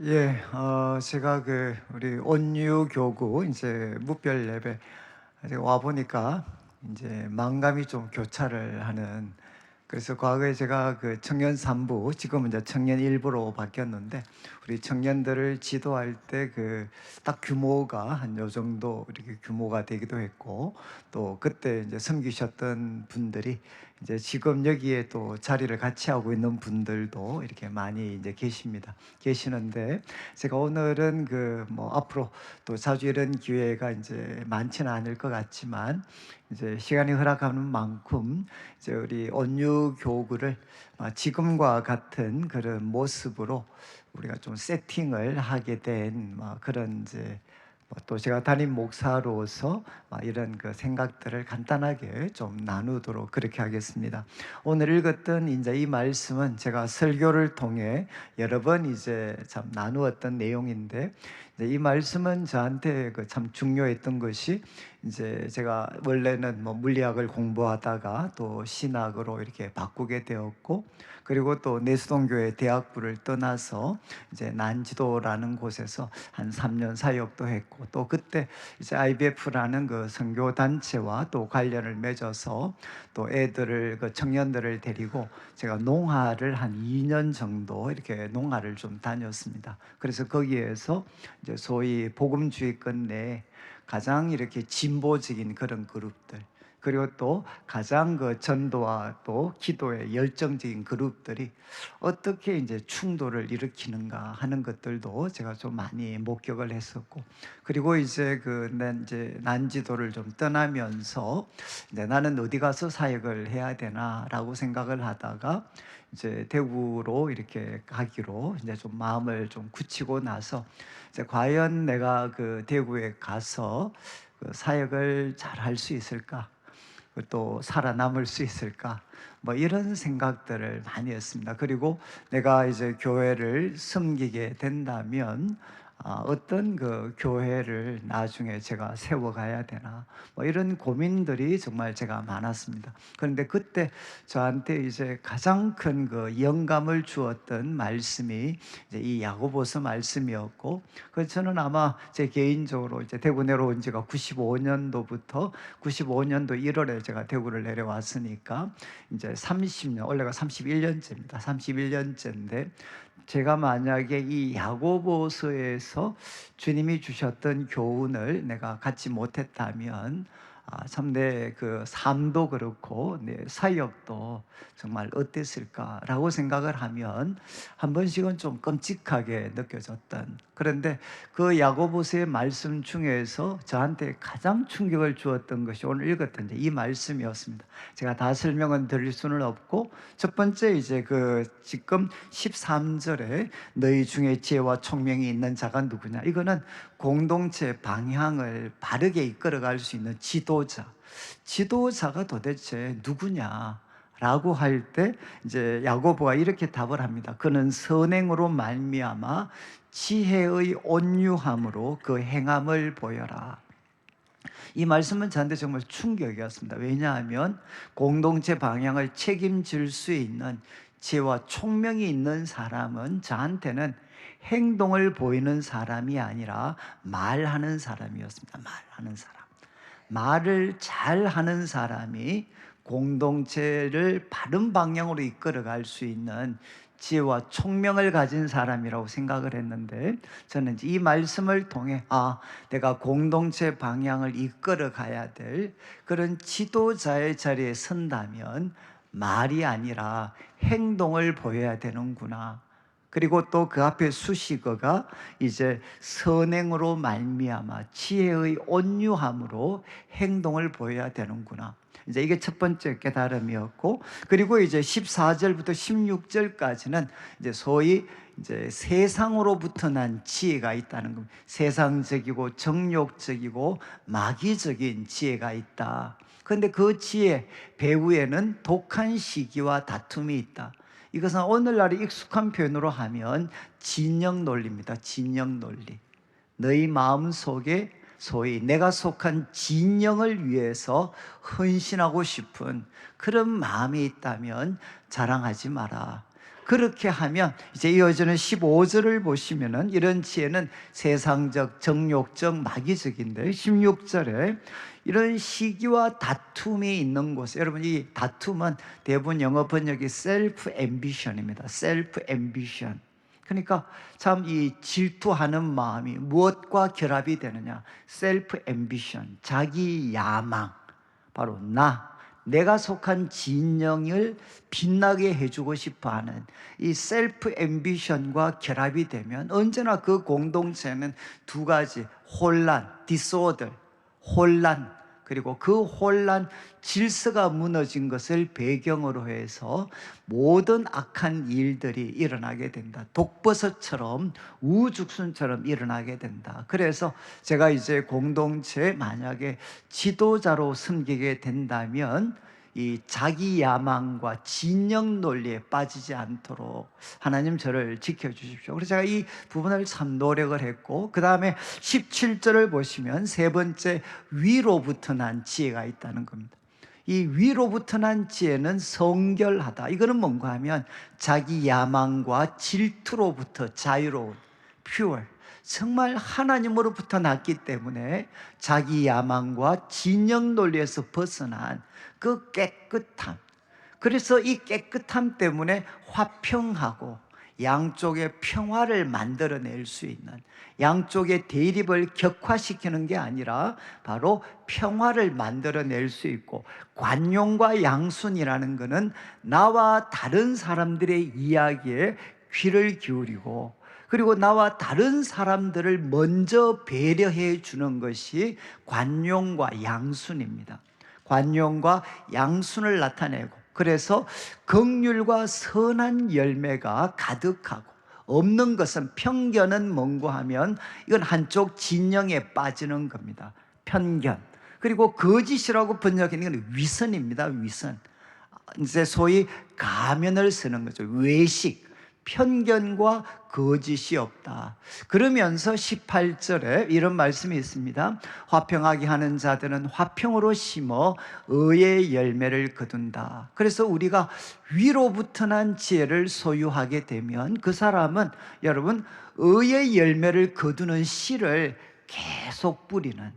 예, 어, 제가 그 우리 온유 교구 이제 무별 예배 와 보니까 이제 망감이 좀 교차를 하는 그래서 과거에 제가 그 청년 3부 지금은 이제 청년 1부로 바뀌었는데 우리 청년들을 지도할 때 그 딱 규모가 한 요 정도 이렇게 규모가 되기도 했고 또 그때 이제 섬기셨던 분들이 이제 지금 여기에 또 자리를 같이 하고 있는 분들도 이렇게 많이 이제 계십니다. 계시는데 제가 오늘은 그 뭐 앞으로 또 자주 이런 기회가 이제 많지는 않을 것 같지만 이제 시간이 허락하는 만큼 이제 우리 온유 교구를 아, 지금과 같은 그런 모습으로 우리가 좀 세팅을 하게 된뭐 그런 이제 뭐 또 제가 담임 목사로서 막 이런 그 생각들을 간단하게 좀 나누도록 그렇게 하겠습니다. 오늘 읽었던 이제 이 말씀은 제가 설교를 통해 여러 번 이제 참 나누었던 내용인데 이제 이 말씀은 저한테 그 참 중요했던 것이 이제 제가 원래는 뭐 물리학을 공부하다가 또 신학으로 이렇게 바꾸게 되었고 그리고 또 내수동교회 대학부를 떠나서 이제 난지도라는 곳에서 한 3년 사역도 했고 또 그때 이제 IBF라는 그 선교 단체와 또 관련을 맺어서 또 애들을 그 청년들을 데리고 제가 농화를 한 2년 정도 이렇게 농화를 좀 다녔습니다. 그래서 거기에서 이제 소위 복음주의권 내에 가장 이렇게 진보적인 그런 그룹들 그리고 또 가장 그 전도와 또 기도에 열정적인 그룹들이 어떻게 이제 충돌을 일으키는가 하는 것들도 제가 좀 많이 목격을 했었고 그리고 이제 그 난 이제 난지도를 좀 떠나면서 이제 나는 어디 가서 사역을 해야 되나라고 생각을 하다가 이제 대구로 이렇게 가기로 이제 좀 마음을 좀 굳히고 나서 이제 과연 내가 그 대구에 가서 그 사역을 잘 할 수 있을까? 또 살아남을 수 있을까? 뭐 이런 생각들을 많이 했습니다. 그리고 내가 이제 교회를 섬기게 된다면 아, 어떤 그 교회를 나중에 제가 세워가야 되나 뭐 이런 고민들이 정말 제가 많았습니다. 그런데 그때 저한테 이제 가장 큰 그 영감을 주었던 말씀이 이제 이 야고보서 말씀이었고 그 저는 아마 제 개인적으로 이제 대구 내려온 지가 95년도부터 95년도 1월에 제가 대구를 내려왔으니까 이제 30년 원래가 31년째입니다. 31년째인데 제가 만약에 이 야고보서에서 주님이 주셨던 교훈을 내가 갖지 못했다면 아, 참내 그 삶도 그렇고 내 사역도 정말 어땠을까라고 생각을 하면 한 번씩은 좀 끔찍하게 느껴졌던 그런데 그 야고보서의 말씀 중에서 저한테 가장 충격을 주었던 것이 오늘 읽었던 이 말씀이었습니다. 제가 다 설명은 드릴 수는 없고 첫 번째 이제 그 지금 13절에 너희 중에 지혜와 총명이 있는 자가 누구냐 이거는 공동체 방향을 바르게 이끌어갈 수 있는 지도 자 지도자가 도대체 누구냐 라고 할 때 이제 야고보가 이렇게 답을 합니다. 그는 선행으로 말미암아 지혜의 온유함으로 그 행함을 보여라. 이 말씀은 저한테 정말 충격이었습니다. 왜냐하면 공동체 방향을 책임질 수 있는 지혜와 총명이 있는 사람은 저한테는 행동을 보이는 사람이 아니라 말하는 사람이었습니다. 말하는 사람. 말을 잘 하는 사람이 공동체를 바른 방향으로 이끌어갈 수 있는 지혜와 총명을 가진 사람이라고 생각을 했는데 저는 이 말씀을 통해 아 내가 공동체 방향을 이끌어 가야 될 그런 지도자의 자리에 선다면 말이 아니라 행동을 보여야 되는구나. 그리고 또 그 앞에 수식어가 이제 선행으로 말미암아 지혜의 온유함으로 행동을 보여야 되는구나. 이제 이게 첫 번째 깨달음이었고 그리고 이제 14절부터 16절까지는 이제 소위 이제 세상으로부터 난 지혜가 있다는 겁니다. 세상적이고 정욕적이고 마귀적인 지혜가 있다. 그런데 그 지혜 배후에는 독한 시기와 다툼이 있다. 이것은 오늘날의 익숙한 표현으로 하면 진영 논리입니다. 진영 논리. 너희 마음 속에 소위 내가 속한 진영을 위해서 헌신하고 싶은 그런 마음이 있다면 자랑하지 마라. 그렇게 하면 이제 이어지는 15절을 보시면은 이런 지혜는 세상적, 정욕적, 마귀적인데 16절에 이런 시기와 다툼이 있는 곳에 여러분 이 다툼은 대부분 영어 번역이 셀프 앰비션입니다. 셀프 앰비션. 그러니까 참 이 질투하는 마음이 무엇과 결합이 되느냐? 셀프 앰비션, 자기 야망. 바로 나 내가 속한 진영을 빛나게 해주고 싶어 하는 이 셀프 앰비션과 결합이 되면 언제나 그 공동체는 두 가지 혼란, 디소더, 혼란 그리고 그 혼란 질서가 무너진 것을 배경으로 해서 모든 악한 일들이 일어나게 된다. 독버섯처럼 우죽순처럼 일어나게 된다. 그래서 제가 이제 공동체 만약에 지도자로 섬기게 된다면 이 자기 야망과 진영 논리에 빠지지 않도록 하나님 저를 지켜주십시오. 그래서 제가 이 부분을 참 노력을 했고, 그 다음에 17절을 보시면 세 번째 위로부터 난 지혜가 있다는 겁니다. 이 위로부터 난 지혜는 성결하다. 이거는 뭔가 하면 자기 야망과 질투로부터 자유로운, pure. 정말 하나님으로부터 났기 때문에 자기 야망과 진영 논리에서 벗어난 그 깨끗함. 그래서 이 깨끗함 때문에 화평하고 양쪽의 평화를 만들어낼 수 있는 양쪽의 대립을 격화시키는 게 아니라 바로 평화를 만들어낼 수 있고 관용과 양순이라는 것은 나와 다른 사람들의 이야기에 귀를 기울이고 그리고 나와 다른 사람들을 먼저 배려해 주는 것이 관용과 양순입니다. 관용과 양순을 나타내고 그래서 긍휼과 선한 열매가 가득하고 없는 것은 편견은 뭔고 하면 이건 한쪽 진영에 빠지는 겁니다. 편견. 그리고 거짓이라고 번역하는 건 위선입니다. 위선. 이제 소위 가면을 쓰는 거죠. 외식. 편견과 거짓이 없다. 그러면서 18절에 이런 말씀이 있습니다. 화평하게 하는 자들은 화평으로 심어 의의 열매를 거둔다. 그래서 우리가 위로부터 난 지혜를 소유하게 되면 그 사람은 여러분 의의 열매를 거두는 씨를 계속 뿌리는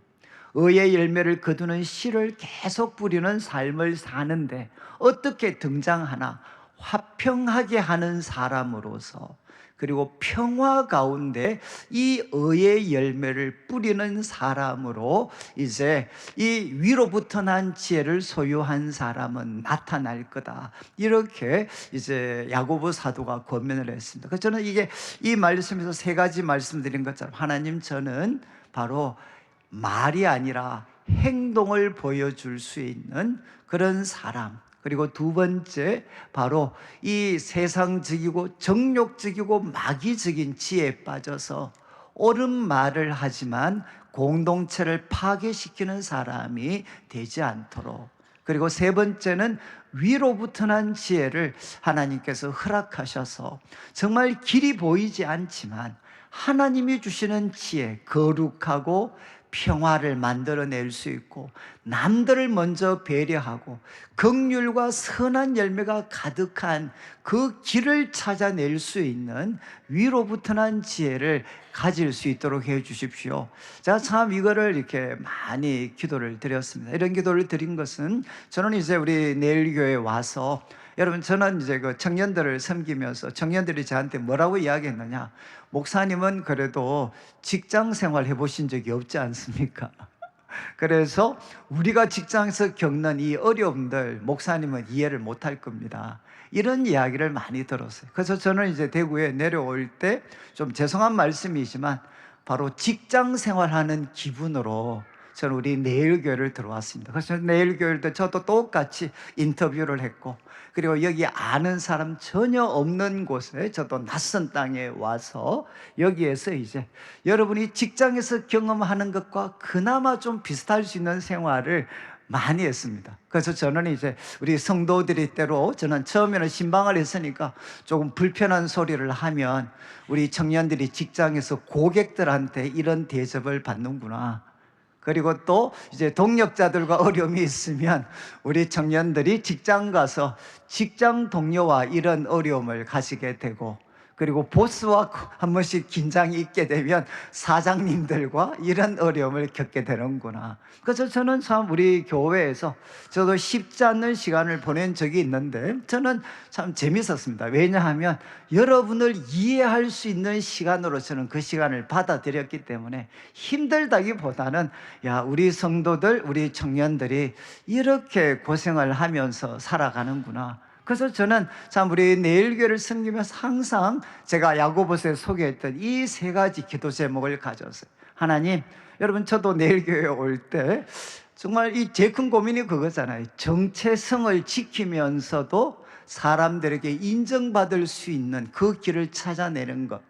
의의 열매를 거두는 씨를 계속 뿌리는 삶을 사는데 어떻게 등장하나 화평하게 하는 사람으로서 그리고 평화 가운데 이 의의 열매를 뿌리는 사람으로 이제 이 위로부터 난 지혜를 소유한 사람은 나타날 거다. 이렇게 이제 야고보 사도가 권면을 했습니다. 그래서 저는 이게 이 말씀에서 세 가지 말씀드린 것처럼 하나님 저는 바로 말이 아니라 행동을 보여줄 수 있는 그런 사람. 그리고 두 번째 바로 이 세상적이고 정욕적이고 마귀적인 지혜에 빠져서 옳은 말을 하지만 공동체를 파괴시키는 사람이 되지 않도록. 그리고 세 번째는 위로부터 난 지혜를 하나님께서 허락하셔서 정말 길이 보이지 않지만 하나님이 주시는 지혜, 거룩하고 평화를 만들어낼 수 있고 남들을 먼저 배려하고 긍휼과 선한 열매가 가득한 그 길을 찾아낼 수 있는 위로부터 난 지혜를 가질 수 있도록 해 주십시오. 제가 참 이거를 이렇게 많이 기도를 드렸습니다. 이런 기도를 드린 것은 저는 이제 우리 내일교회 와서 여러분 저는 이제 그 청년들을 섬기면서 청년들이 저한테 뭐라고 이야기했느냐 목사님은 그래도 직장 생활 해보신 적이 없지 않습니까? 그래서 우리가 직장에서 겪는 이 어려움들 목사님은 이해를 못할 겁니다. 이런 이야기를 많이 들었어요. 그래서 저는 이제 대구에 내려올 때 좀 죄송한 말씀이지만 바로 직장 생활하는 기분으로 저는 우리 내일교회를 들어왔습니다. 그래서 내일교회 때 저도 똑같이 인터뷰를 했고 그리고 여기 아는 사람 전혀 없는 곳에 저도 낯선 땅에 와서 여기에서 이제 여러분이 직장에서 경험하는 것과 그나마 좀 비슷할 수 있는 생활을 많이 했습니다. 그래서 저는 이제 우리 성도들이 때로 저는 처음에는 신방을 했으니까 조금 불편한 소리를 하면 우리 청년들이 직장에서 고객들한테 이런 대접을 받는구나. 그리고 또 이제 동력자들과 어려움이 있으면 우리 청년들이 직장 가서 직장 동료와 이런 어려움을 가지게 되고 그리고 보스와 한 번씩 긴장이 있게 되면 사장님들과 이런 어려움을 겪게 되는구나. 그래서 저는 참 우리 교회에서 저도 쉽지 않는 시간을 보낸 적이 있는데 저는 참 재밌었습니다. 왜냐하면 여러분을 이해할 수 있는 시간으로 저는 그 시간을 받아들였기 때문에 힘들다기보다는 야, 우리 성도들, 우리 청년들이 이렇게 고생을 하면서 살아가는구나. 그래서 저는 참 우리 내일교를 섬기면서 항상 제가 야고보서에 소개했던 이 세 가지 기도 제목을 가졌어요. 하나님, 여러분 저도 내일교회 올 때 정말 이 제일 큰 고민이 그거잖아요. 정체성을 지키면서도 사람들에게 인정받을 수 있는 그 길을 찾아내는 것.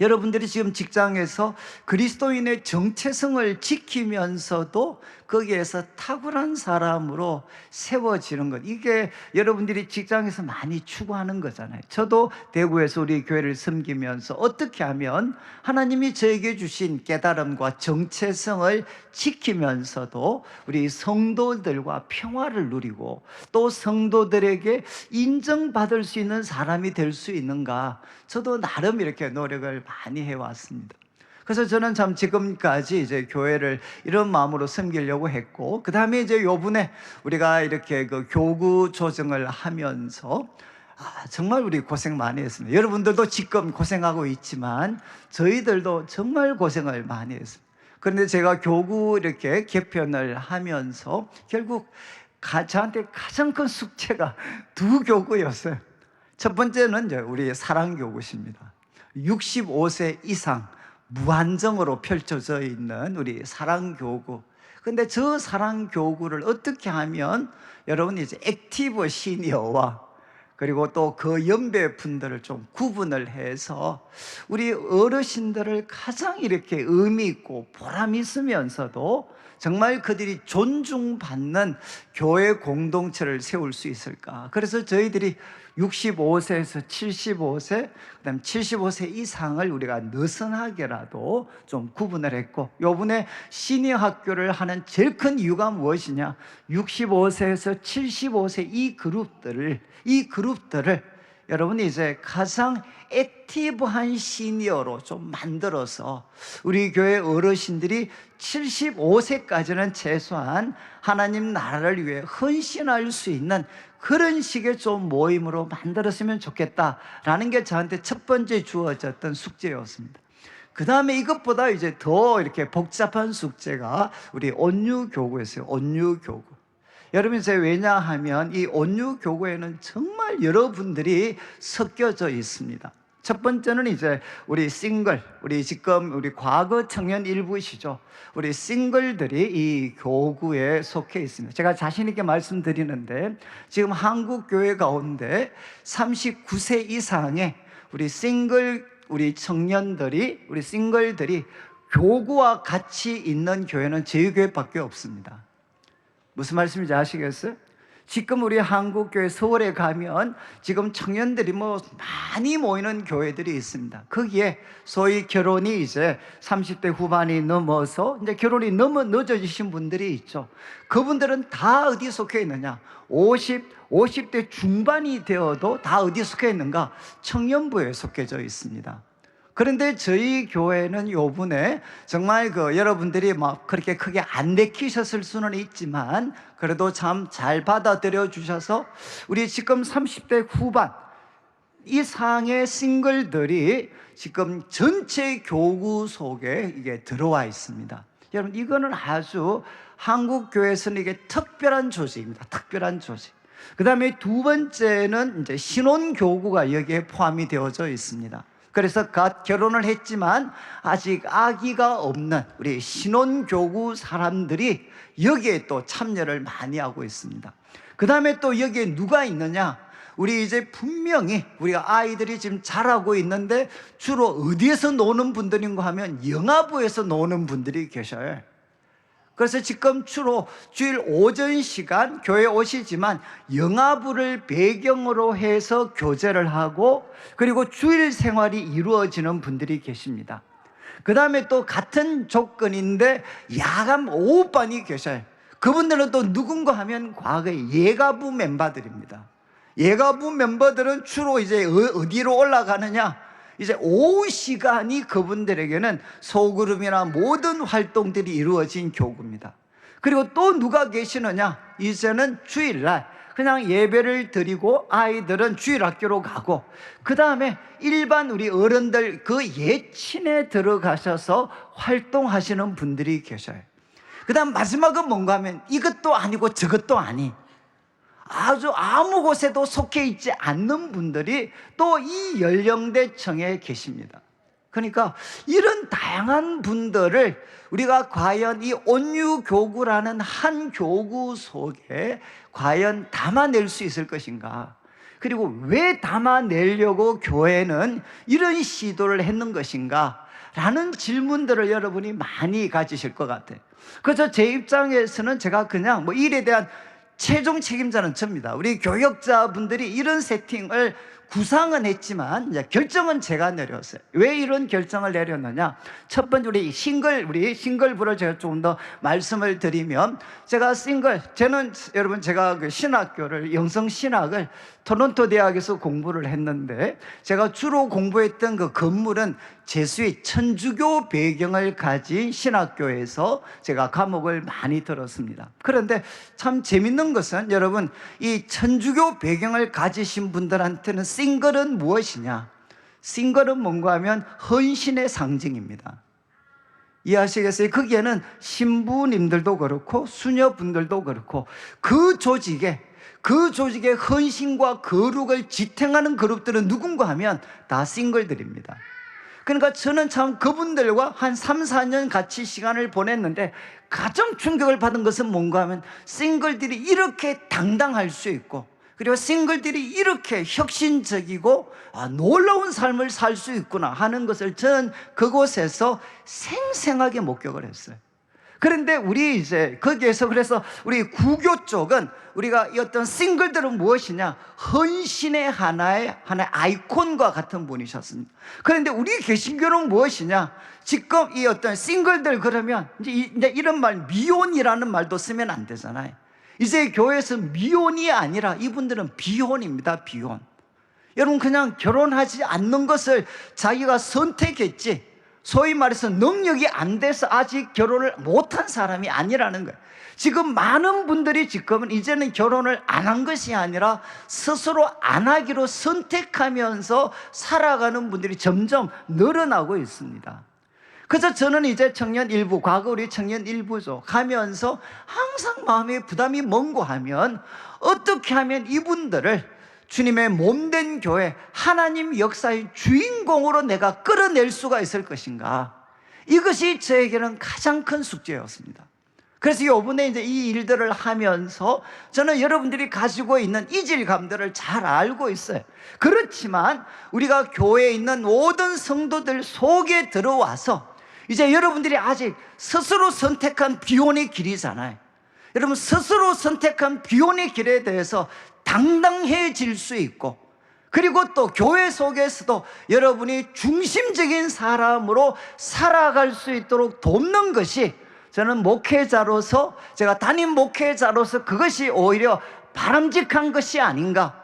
여러분들이 지금 직장에서 그리스도인의 정체성을 지키면서도 거기에서 탁월한 사람으로 세워지는 것. 이게 여러분들이 직장에서 많이 추구하는 거잖아요. 저도 대구에서 우리 교회를 섬기면서 어떻게 하면 하나님이 저에게 주신 깨달음과 정체성을 지키면서도 우리 성도들과 평화를 누리고 또 성도들에게 인정받을 수 있는 사람이 될 수 있는가. 저도 나름 이렇게 노력을 많이 해왔습니다. 그래서 저는 참 지금까지 이제 교회를 이런 마음으로 섬기려고 했고, 그 다음에 이제 요번에 우리가 이렇게 그 교구 조정을 하면서 아, 정말 우리 고생 많이 했습니다. 여러분들도 지금 고생하고 있지만 저희들도 정말 고생을 많이 했습니다. 그런데 제가 교구 이렇게 개편을 하면서 결국 가, 저한테 가장 큰 숙제가 두 교구였어요. 첫 번째는 이제 우리 사랑교구십니다. 65세 이상 무한정으로 펼쳐져 있는 우리 사랑교구. 근데 저 사랑교구를 어떻게 하면 여러분 이제 액티브 시니어와 그리고 또 그 연배 분들을 좀 구분을 해서 우리 어르신들을 가장 이렇게 의미 있고 보람 있으면서도 정말 그들이 존중받는 교회 공동체를 세울 수 있을까? 그래서 저희들이 65세에서 75세, 그다음 75세 이상을 우리가 느슨하게라도 좀 구분을 했고, 요번에 시니어 학교를 하는 제일 큰 이유가 무엇이냐? 65세에서 75세 이 그룹들을 이 그룹들을 여러분이 이제 가장 액티브한 시니어로 좀 만들어서 우리 교회 어르신들이 75세까지는 최소한 하나님 나라를 위해 헌신할 수 있는 그런 식의 좀 모임으로 만들었으면 좋겠다라는 게 저한테 첫 번째 주어졌던 숙제였습니다. 그 다음에 이것보다 이제 더 이렇게 복잡한 숙제가 우리 온유교구였어요. 온유교구. 여러분, 제 왜냐하면 이 온유 교구에는 정말 여러분들이 섞여져 있습니다. 첫 번째는 이제 우리 싱글, 우리 지금 우리 과거 청년 일부시죠. 우리 싱글들이 이 교구에 속해 있습니다. 제가 자신있게 말씀드리는데 지금 한국 교회 가운데 39세 이상의 우리 싱글 우리 청년들이 우리 싱글들이 교구와 같이 있는 교회는 저희 교회밖에 없습니다. 무슨 말씀인지 아시겠어요? 지금 우리 한국 교회 서울에 가면 지금 청년들이 뭐 많이 모이는 교회들이 있습니다. 거기에 소위 결혼이 이제 30대 후반이 넘어서 이제 결혼이 너무 늦어지신 분들이 있죠. 그분들은 다 어디 속해 있느냐? 50, 50대 중반이 되어도 다 어디 속해 있는가? 청년부에 속해져 있습니다. 그런데 저희 교회는 요번에 정말 그 여러분들이 막 그렇게 크게 안 내키셨을 수는 있지만 그래도 참 잘 받아들여 주셔서 우리 지금 30대 후반 이상의 싱글들이 지금 전체 교구 속에 이게 들어와 있습니다. 여러분 이거는 아주 한국 교회에서는 이게 특별한 조직입니다. 특별한 조직. 그 다음에 두 번째는 이제 신혼 교구가 여기에 포함이 되어져 있습니다. 그래서 갓 결혼을 했지만 아직 아기가 없는 우리 신혼교구 사람들이 여기에 또 참여를 많이 하고 있습니다. 그 다음에 또 여기에 누가 있느냐? 우리 이제 분명히 우리가 아이들이 지금 자라고 있는데 주로 어디에서 노는 분들인가 하면 영화부에서 노는 분들이 계셔요. 그래서 지금 주로 주일 오전 시간 교회 오시지만 영화부를 배경으로 해서 교제를 하고 그리고 주일 생활이 이루어지는 분들이 계십니다. 그 다음에 또 같은 조건인데 야간 오후반이 계셔요. 그분들은 또 누군가 하면 과거의 예가부 멤버들입니다. 예가부 멤버들은 주로 이제 어- 어디로 올라가느냐? 이제 오후 시간이 그분들에게는 소그룹이나 모든 활동들이 이루어진 교구입니다. 그리고 또 누가 계시느냐? 이제는 주일날 그냥 예배를 드리고 아이들은 주일 학교로 가고 그 다음에 일반 우리 어른들 그 예친에 들어가셔서 활동하시는 분들이 계셔요. 그 다음 마지막은 뭔가 하면 이것도 아니고 저것도 아니. 아주 아무 곳에도 속해 있지 않는 분들이 또 이 연령대층에 계십니다. 그러니까 이런 다양한 분들을 우리가 과연 이 온유 교구라는 한 교구 속에 과연 담아낼 수 있을 것인가? 그리고 왜 담아내려고 교회는 이런 시도를 했는 것인가? 라는 질문들을 여러분이 많이 가지실 것 같아요. 그래서 제 입장에서는 제가 그냥 뭐 일에 대한 최종 책임자는 접니다. 우리 교역자분들이 이런 세팅을 구상은 했지만 이제 결정은 제가 내렸어요. 왜 이런 결정을 내렸느냐? 첫 번째 우리 싱글 우리 싱글부를 제가 조금 더 말씀을 드리면 제가 싱글 저는 여러분 제가 그 신학교를 영성 신학을 토론토 대학에서 공부를 했는데 제가 주로 공부했던 그 건물은 제수의 천주교 배경을 가진 신학교에서 제가 과목을 많이 들었습니다. 그런데 참 재밌는 것은 여러분 이 천주교 배경을 가지신 분들한테는 싱글은 무엇이냐? 싱글은 뭔가 하면 헌신의 상징입니다. 이해하시겠어요? 거기에는 신부님들도 그렇고 수녀분들도 그렇고 그 조직에 그 조직의 헌신과 거룩을 지탱하는 그룹들은 누군가 하면 다 싱글들입니다. 그러니까 저는 참 그분들과 한 3, 4년 같이 시간을 보냈는데 가장 충격을 받은 것은 뭔가 하면 싱글들이 이렇게 당당할 수 있고 그리고 싱글들이 이렇게 혁신적이고 아, 놀라운 삶을 살 수 있구나 하는 것을 저는 그곳에서 생생하게 목격을 했어요. 그런데 우리 이제 거기에서 그래서 우리 구교 쪽은 우리가 이 어떤 싱글들은 무엇이냐? 헌신의 하나의 하나의 아이콘과 같은 분이셨습니다. 그런데 우리 개신교는 무엇이냐? 지금 이 어떤 싱글들 그러면 이제, 이- 이제 이런 말 미혼이라는 말도 쓰면 안 되잖아요. 이제 교회에서 미혼이 아니라 이분들은 비혼입니다. 비혼. 여러분 그냥 결혼하지 않는 것을 자기가 선택했지 소위 말해서 능력이 안 돼서 아직 결혼을 못한 사람이 아니라는 거예요. 지금 많은 분들이 지금은 이제는 결혼을 안 한 것이 아니라 스스로 안 하기로 선택하면서 살아가는 분들이 점점 늘어나고 있습니다. 그래서 저는 이제 청년 일부, 과거 우리 청년 일부죠. 가면서 항상 마음에 부담이 먼고 하면 어떻게 하면 이분들을 주님의 몸된 교회, 하나님 역사의 주인공으로 내가 끌어낼 수가 있을 것인가. 이것이 저에게는 가장 큰 숙제였습니다. 그래서 요번에 이제 이 일들을 하면서 저는 여러분들이 가지고 있는 이질감들을 잘 알고 있어요. 그렇지만 우리가 교회에 있는 모든 성도들 속에 들어와서 이제 여러분들이 아직 스스로 선택한 비혼의 길이잖아요. 여러분 스스로 선택한 비혼의 길에 대해서 당당해질 수 있고 그리고 또 교회 속에서도 여러분이 중심적인 사람으로 살아갈 수 있도록 돕는 것이 저는 목회자로서 제가 담임 목회자로서 그것이 오히려 바람직한 것이 아닌가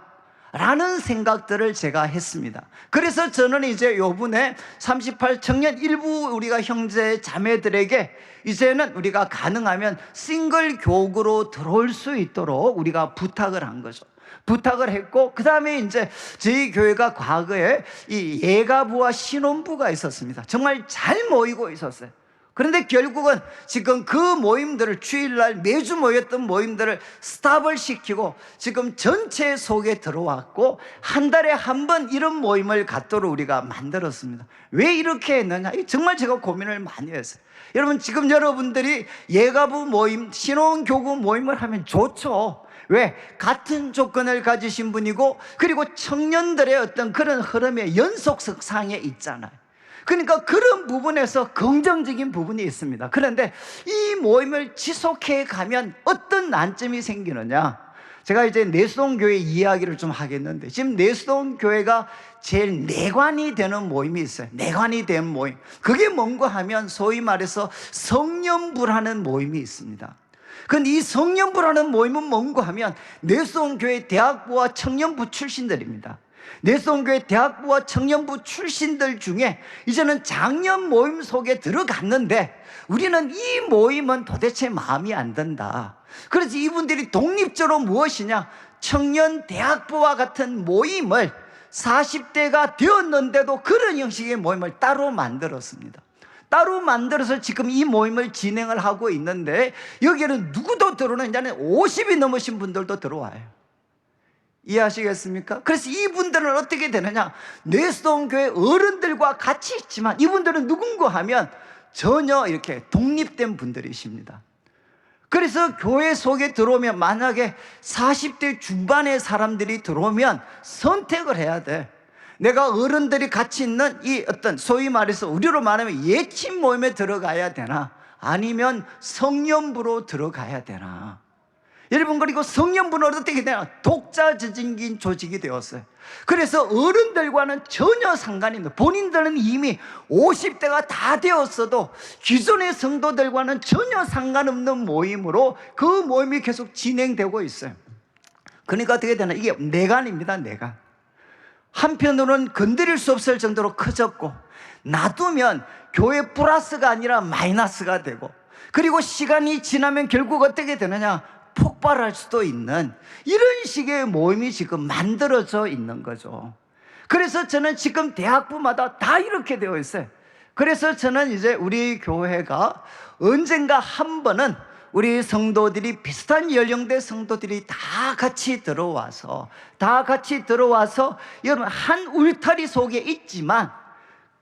라는 생각들을 제가 했습니다. 그래서 저는 이제 요번에 38 청년 일부 우리가 형제 자매들에게 이제는 우리가 가능하면 싱글 교구로 들어올 수 있도록 우리가 부탁을 한 거죠. 부탁을 했고 그 다음에 이제 저희 교회가 과거에 이 예가부와 신혼부가 있었습니다. 정말 잘 모이고 있었어요. 그런데 결국은 지금 그 모임들을 주일날 매주 모였던 모임들을 스탑을 시키고 지금 전체 속에 들어왔고 한 달에 한 번 이런 모임을 갖도록 우리가 만들었습니다. 왜 이렇게 했느냐? 이 정말 제가 고민을 많이 했어요. 여러분 지금 여러분들이 예가부 모임, 신혼교구 모임을 하면 좋죠. 왜? 같은 조건을 가지신 분이고 그리고 청년들의 어떤 그런 흐름의 연속성상에 있잖아요. 그러니까 그런 부분에서 긍정적인 부분이 있습니다. 그런데 이 모임을 지속해 가면 어떤 난점이 생기느냐? 제가 이제 내수동 교회 이야기를 좀 하겠는데 지금 내수동 교회가 제일 내관이 되는 모임이 있어요. 내관이 된 모임. 그게 뭔가 하면 소위 말해서 성년부라는 모임이 있습니다. 근데 이 성년부라는 모임은 뭔가 하면 내수동 교회 대학부와 청년부 출신들입니다. 내수동교회 대학부와 청년부 출신들 중에 이제는 작년 모임 속에 들어갔는데 우리는 이 모임은 도대체 마음이 안 든다. 그래서 이분들이 독립적으로 무엇이냐? 청년 대학부와 같은 모임을 40대가 되었는데도 그런 형식의 모임을 따로 만들었습니다. 따로 만들어서 지금 이 모임을 진행을 하고 있는데 여기에는 누구도 들어오느냐는 50이 넘으신 분들도 들어와요. 이해하시겠습니까? 그래서 이분들은 어떻게 되느냐? 뇌수동교회 어른들과 같이 있지만 이분들은 누군가 하면 전혀 이렇게 독립된 분들이십니다. 그래서 교회 속에 들어오면 만약에 40대 중반의 사람들이 들어오면 선택을 해야 돼. 내가 어른들이 같이 있는 이 어떤 소위 말해서 우리로 말하면 예친 모임에 들어가야 되나? 아니면 성년부로 들어가야 되나? 여러분 그리고 성년부는 어떻게 되나 독자 지진긴 조직이 되었어요. 그래서 어른들과는 전혀 상관이 없는 본인들은 이미 50대가 다 되었어도 기존의 성도들과는 전혀 상관없는 모임으로 그 모임이 계속 진행되고 있어요. 그러니까 어떻게 되나? 이게 내관입니다 내관. 한편으로는 건드릴 수 없을 정도로 커졌고 놔두면 교회 플러스가 아니라 마이너스가 되고 그리고 시간이 지나면 결국 어떻게 되느냐 폭발할 수도 있는 이런 식의 모임이 지금 만들어져 있는 거죠. 그래서 저는 지금 대학부마다 다 이렇게 되어 있어요. 그래서 저는 이제 우리 교회가 언젠가 한 번은 우리 성도들이 비슷한 연령대 성도들이 다 같이 들어와서 다 같이 들어와서 여러분 한 울타리 속에 있지만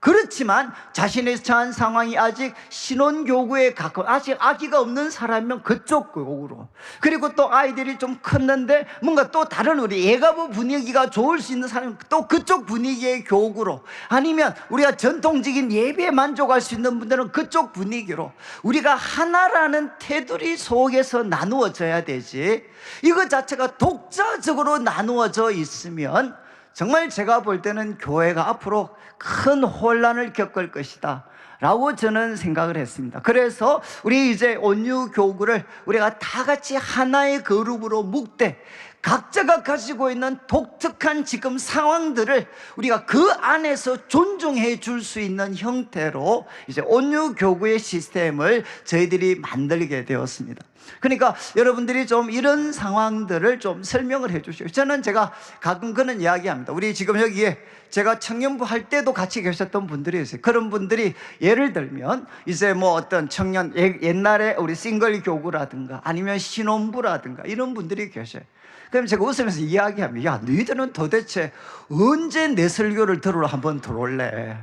그렇지만 자신의 처한 상황이 아직 신혼교구에 가까운 아직 아기가 없는 사람이면 그쪽 교구로. 그리고 또 아이들이 좀 컸는데 뭔가 또 다른 우리 예가부 분위기가 좋을 수 있는 사람은 또 그쪽 분위기의 교구로. 아니면 우리가 전통적인 예배에 만족할 수 있는 분들은 그쪽 분위기로. 우리가 하나라는 테두리 속에서 나누어져야 되지. 이거 자체가 독자적으로 나누어져 있으면 정말 제가 볼 때는 교회가 앞으로 큰 혼란을 겪을 것이다. 라고 저는 생각을 했습니다. 그래서 우리 이제 온유 교구를 우리가 다 같이 하나의 그룹으로 묵되 각자가 가지고 있는 독특한 지금 상황들을 우리가 그 안에서 존중해 줄 수 있는 형태로 이제 온유 교구의 시스템을 저희들이 만들게 되었습니다. 그러니까 여러분들이 좀 이런 상황들을 좀 설명을 해 주시고 저는 제가 가끔 그런 이야기 합니다. 우리 지금 여기에 제가 청년부 할 때도 같이 계셨던 분들이 있어요. 그런 분들이 예를 들면 이제 뭐 어떤 청년 예- 옛날에 우리 싱글 교구라든가 아니면 신혼부라든가 이런 분들이 계셔요. 그럼 제가 웃으면서 이야기하면 야 너희들은 도대체 언제 내 설교를 들으러 한번 들어올래?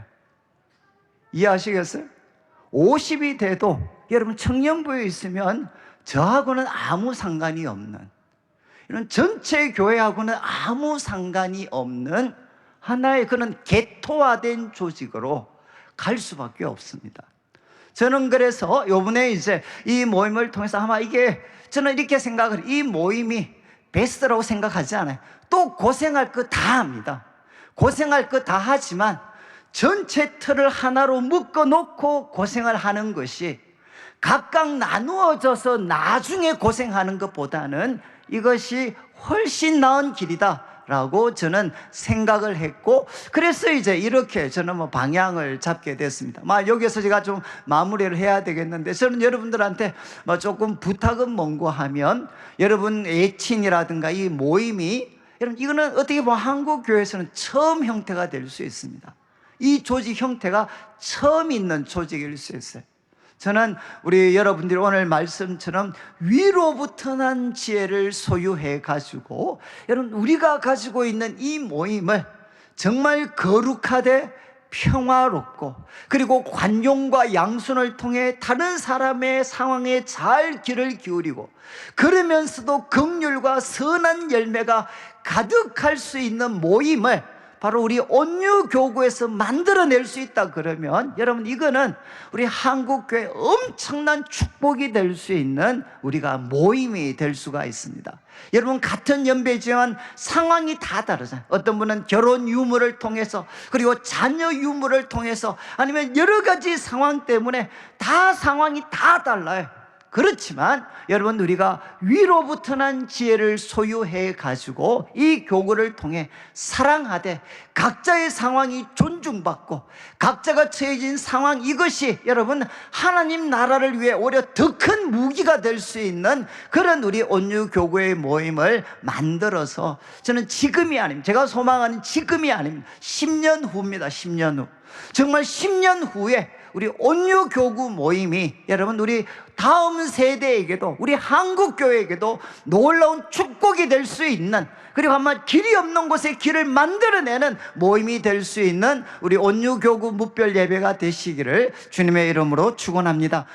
이해하시겠어요? 50이 돼도 여러분 청년부에 있으면 저하고는 아무 상관이 없는 이런 전체 교회하고는 아무 상관이 없는 하나의 그런 개토화된 조직으로 갈 수밖에 없습니다. 저는 그래서 요번에 이제 이 모임을 통해서 아마 이게 저는 이렇게 생각을 이 모임이 베스트라고 생각하지 않아요. 또 고생할 거 다 합니다. 고생할 거 다 하지만 전체 틀을 하나로 묶어 놓고 고생을 하는 것이 각각 나누어져서 나중에 고생하는 것보다는 이것이 훨씬 나은 길이다. 라고 저는 생각을 했고 그래서 이제 이렇게 저는 뭐 방향을 잡게 됐습니다. 막 여기서 제가 좀 마무리를 해야 되겠는데 저는 여러분들한테 뭐 조금 부탁은 뭔고 하면 여러분 애친이라든가 이 모임이 여러분 이거는 어떻게 보면 한국 교회에서는 처음 형태가 될 수 있습니다. 이 조직 형태가 처음 있는 조직일 수 있어요. 저는 우리 여러분들이 오늘 말씀처럼 위로부터 난 지혜를 소유해 가지고 여러분 우리가 가지고 있는 이 모임을 정말 거룩하되 평화롭고 그리고 관용과 양순을 통해 다른 사람의 상황에 잘 귀를 기울이고 그러면서도 긍휼과 선한 열매가 가득할 수 있는 모임을 바로 우리 온유 교구에서 만들어낼 수 있다 그러면 여러분 이거는 우리 한국 교회 엄청난 축복이 될 수 있는 우리가 모임이 될 수가 있습니다. 여러분 같은 연배지만 상황이 다 다르잖아요. 어떤 분은 결혼 유무를 통해서 그리고 자녀 유무를 통해서 아니면 여러 가지 상황 때문에 다 상황이 다 달라요. 그렇지만 여러분 우리가 위로부터 난 지혜를 소유해 가지고 이 교구를 통해 사랑하되 각자의 상황이 존중받고 각자가 처해진 상황 이것이 여러분 하나님 나라를 위해 오히려 더 큰 무기가 될 수 있는 그런 우리 온유 교구의 모임을 만들어서 저는 지금이 아닙니다. 제가 소망하는 지금이 아닙니다. 10년 후입니다. 10년 후. 정말 10년 후에 우리 온유 교구 모임이 여러분 우리 다음 세대에게도 우리 한국 교회에게도 놀라운 축복이 될 수 있는 그리고 아마 길이 없는 곳에 길을 만들어내는 모임이 될 수 있는 우리 온유 교구 무별 예배가 되시기를 주님의 이름으로 축원합니다.